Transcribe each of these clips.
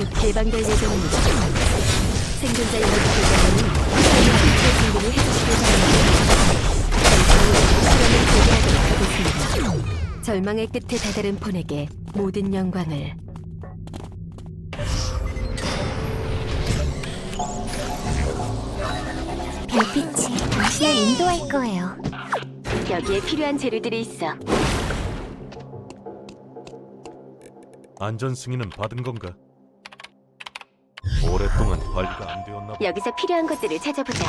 곧 개방될 예정입니다. 생존자 연락들과는 필수 준비를 해주시길 바랍니다. 실험을 재개하도록 하겠습니다. 절망의 끝에 다다른 폰에게 모든 영광을 별빛이 당신을 인도할 거예요. 여기에 필요한 재료들이 있어. 안전 승인은 받은 건가? 오랫동안 관리가 안 되었나 봐. 여기서 필요한 것들을 찾아보자.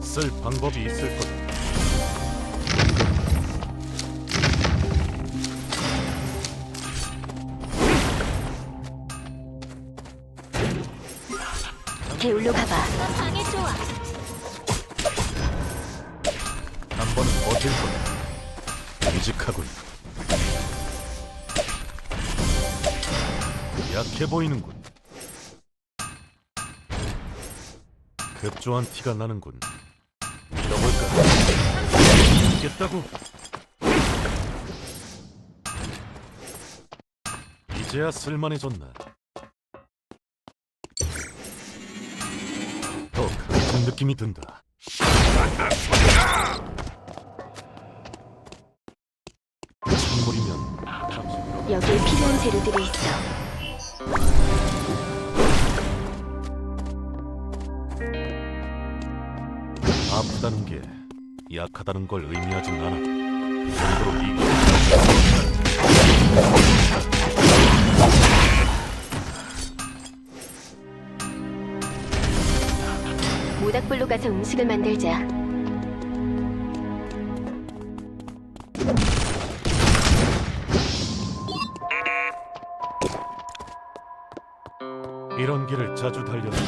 쓸 방법이 있을 거다. 게울로 가봐. 방에 좋아. 한번 버틸 거다. 듬직하군. 약해 보이는군. 급조한 티가 나는군. 믿어볼까? 이겠다고? 이제야 쓸만해졌나? 더 강해진 느낌이 든다. 그럼 여기에 필요한 재료들이 있어. 아프다는 게 약하다는 걸 의미하진 않아. 그 정도로 이 모닥불로 가서 음식을 만들자. 자주 달렸지.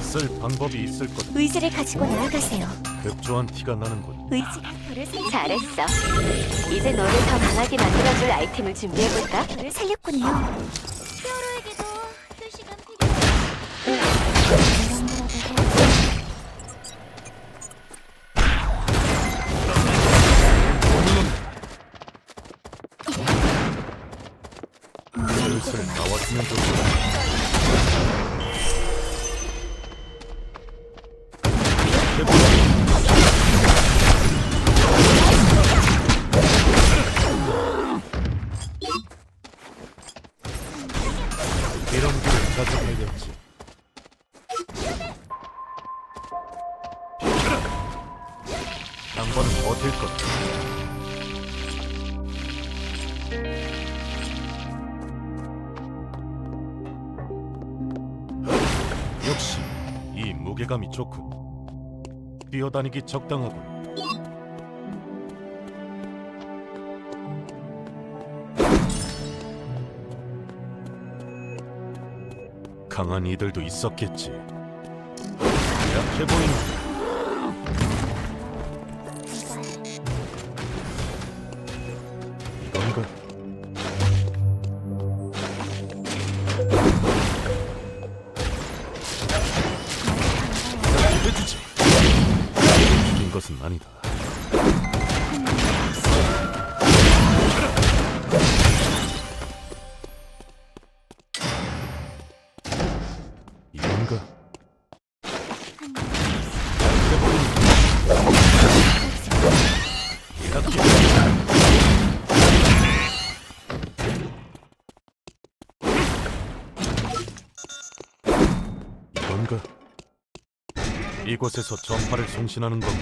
쓸 방법이 있을 거다. 의지를 가지고 나아가세요. 급조한 티가 나는군. 의지가 저를 살, 잘했어. 이제 너를 더 강하게 만들어줄 아이템을 준비해볼까? 저를 살렸군요. 이 무게감이 좋군. 뛰어다니기 적당하군. 강한 이들도 있었겠지. 약해 보이는 죽인 것은 아니다. 곳에서 전파를 송신하는 건가?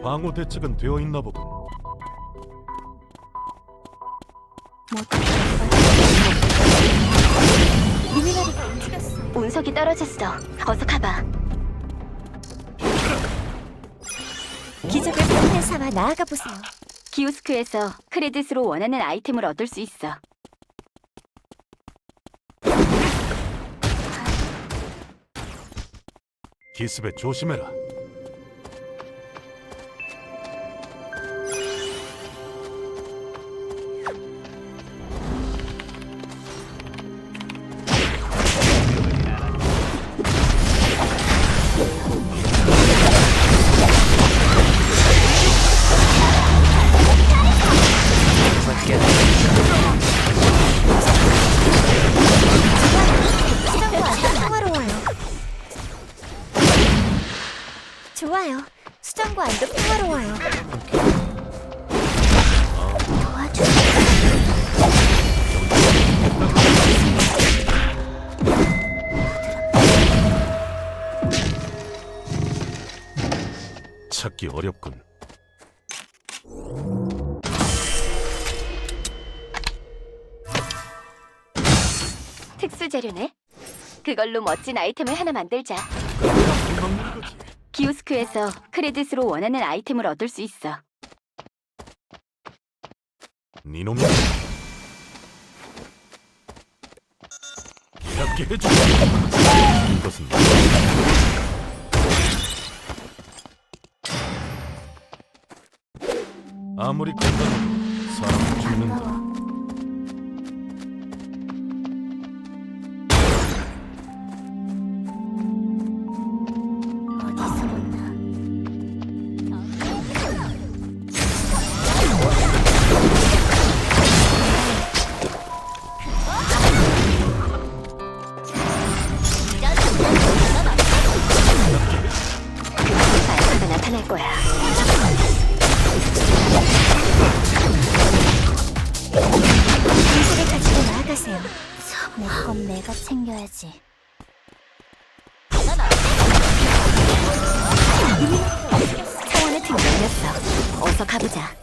방어 대책은 되어 있나 보군. 움직였어. 운석이 떨어졌어. 어서 가봐. 기적을 평탄 삼아 나아가 보세요. 키오스크에서 크레딧으로 원하는 아이템을 얻을 수 있어. 기습에 조심해라. 괜찮아요. 수정과 안도 평화로워요. 도와주세요. 찾기 어렵군. 특수 재료네. 그걸로 멋진 아이템을 하나 만들자. 키오스크에서 크레딧으로 원하는 아이템을 얻을 수 있어. 니놈이 이렇게 해줘. 아무리 건강해도 사람은 죽는다. 어. 어서 가보자.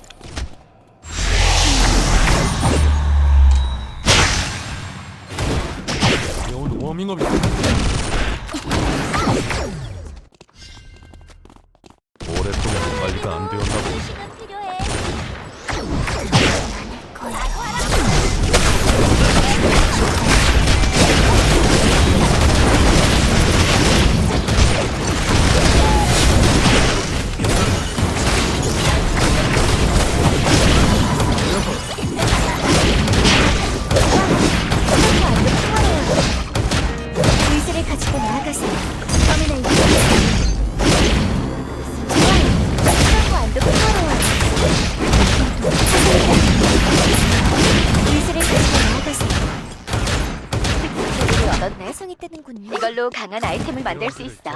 귀여운 워밍업이 오랫동안 관리가 안 되었나 이걸로 강한 아이템을 만들 수 있어.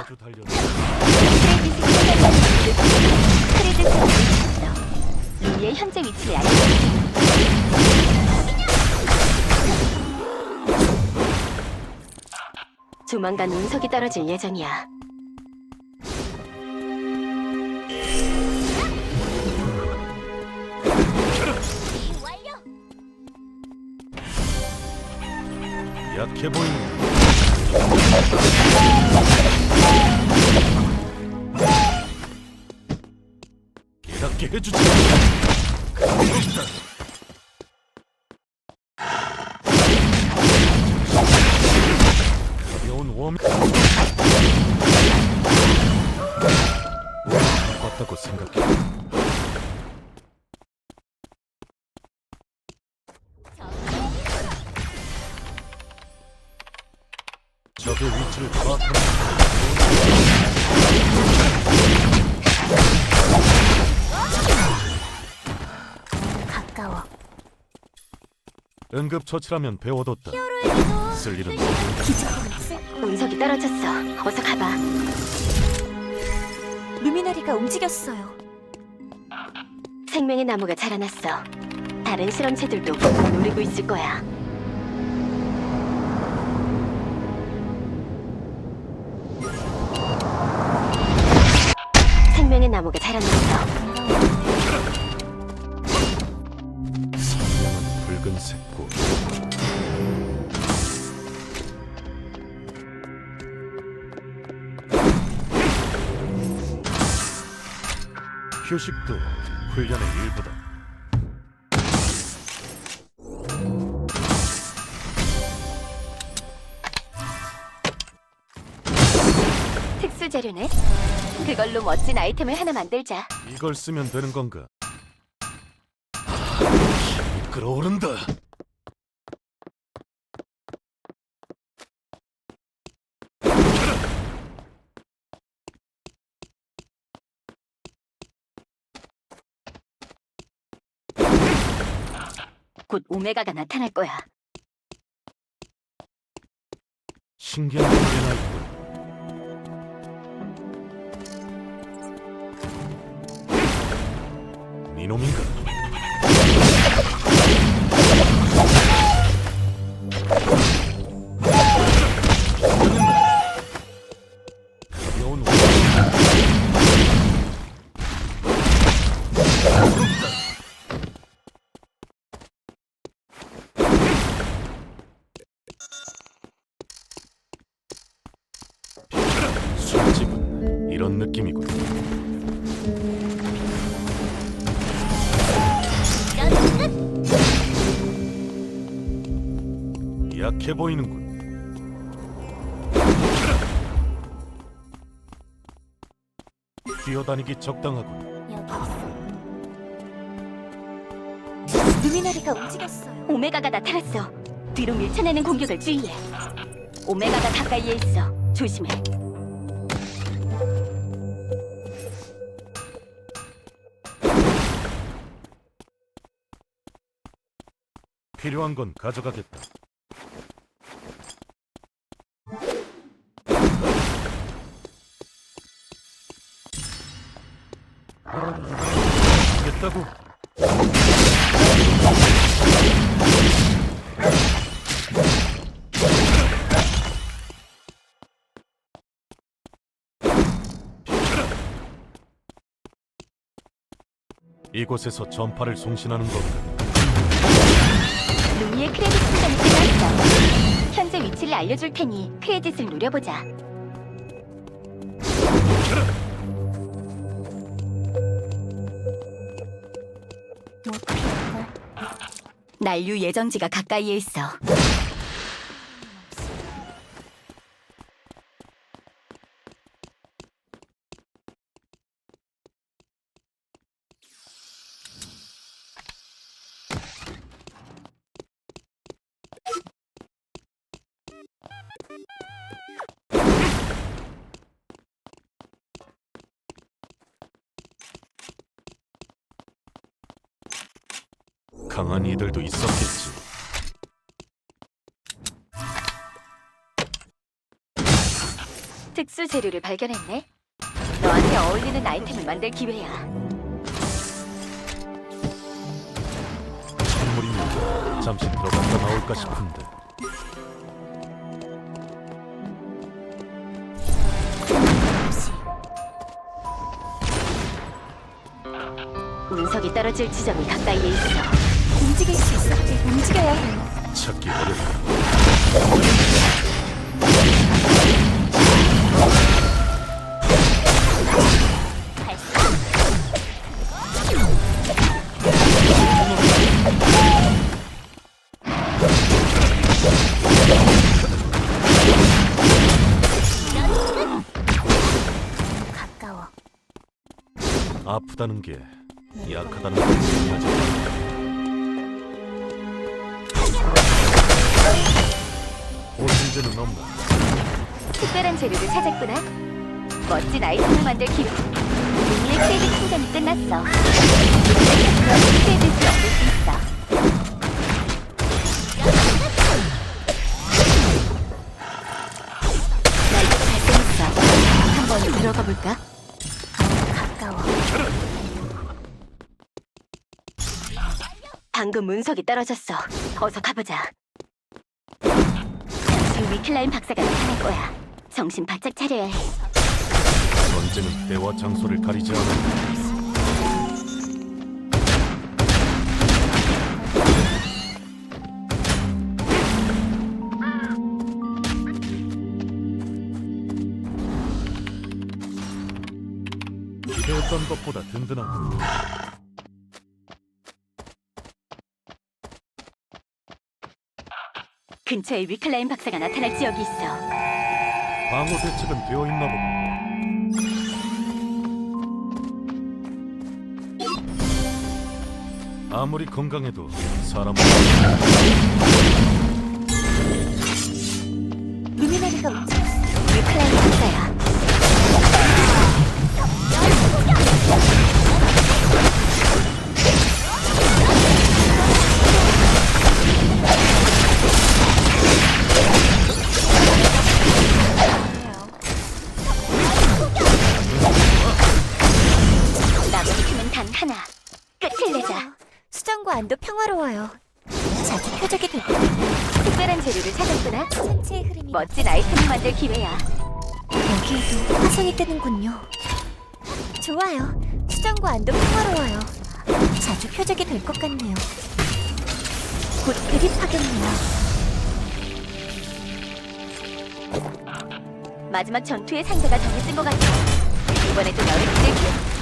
루미의 현재 위치를 알려줄게. 조만간 운석이 떨어질 예정이야. 약해 보이는 깨닫게 해주지 웜 똑같다고 생각해 적의 위치를 파악하는 가까워. 응급처치라면 배워뒀다 쓸 일은 운석이 떨어졌어. 어서 가봐. 루미나리가 움직였어요. 생명의 나무가 자라났어. 다른 실험체들도 꼭 노리고 있을 거야. 휴식도 훈련의 일부다 특수 재료네. 그걸로 멋진 아이템을 하나 만들자. 이걸 쓰면 되는 건가? 아, 힘이 끓어오른다 곧 오메가가 나타날 거야. 신기한 소리나 니놈인가? 약해 보이는군. 뛰어다니기 적당하군. 여기 있어. 루미나리가 움직였어요. 오메가가 나타났어. 뒤로 밀쳐내는 공격을 주의해. 오메가가 가까이에 있어. 조심해. 필요한 건 가져가겠다. 겠다고 이곳에서 전파를 송신하는 건가? 루미의 크레딧 충전이 끝났어. 현재 위치를 알려줄 테니 크레딧을 노려보자. 난류 예정지가 가까이에 있어. 이들도 있었겠지. 특수 재료를 발견했네. 너한테 어울리는 아이템을 만들 기회야. 선물이면 잠시 들어갔다 나올까 싶은데 운석이 떨어질 지점이 가까이에 있어. 움직일 수 있어. 움직여야 해. 찾기 어렵다. 가까워. 아프다는 게 약하다는 걸 의미하지 보 신제는 없나? 특별한 재료를 찾았구나. 멋진 아이템을 만들 기회. 루미의 크레딧 충전이 끝났어. 크레딧을 얻을 수 있어. 들어가 볼까? 가까워. 방금 문석이 떨어졌어. 어서 가보자. 위클라인 박사가 나타날 거야. 정신 바짝 차려야 해. 전쟁은 때와 장소를 가리지 않아. 기대했던 것보다 든든하고 근처에 위클라인 박사가 나타날 지역이 있어. 방어 대책은 되어 있나 보다. 아무리 건강해도 사람은 안도 평화로워요. 자주 표적이 될 거예요. 특별한 재료를 찾았구나. 천체의 흐름이 멋진 아이템을 만들 기회야. 여기에도 화성이 뜨는군요. 좋아요. 수정과 안도 평화로워요. 자주 표적이 될 것 같네요. 곧 대립하겠네요. 마지막 전투의 상대가 정해진 것 같아. 이번에도 너를 기대게.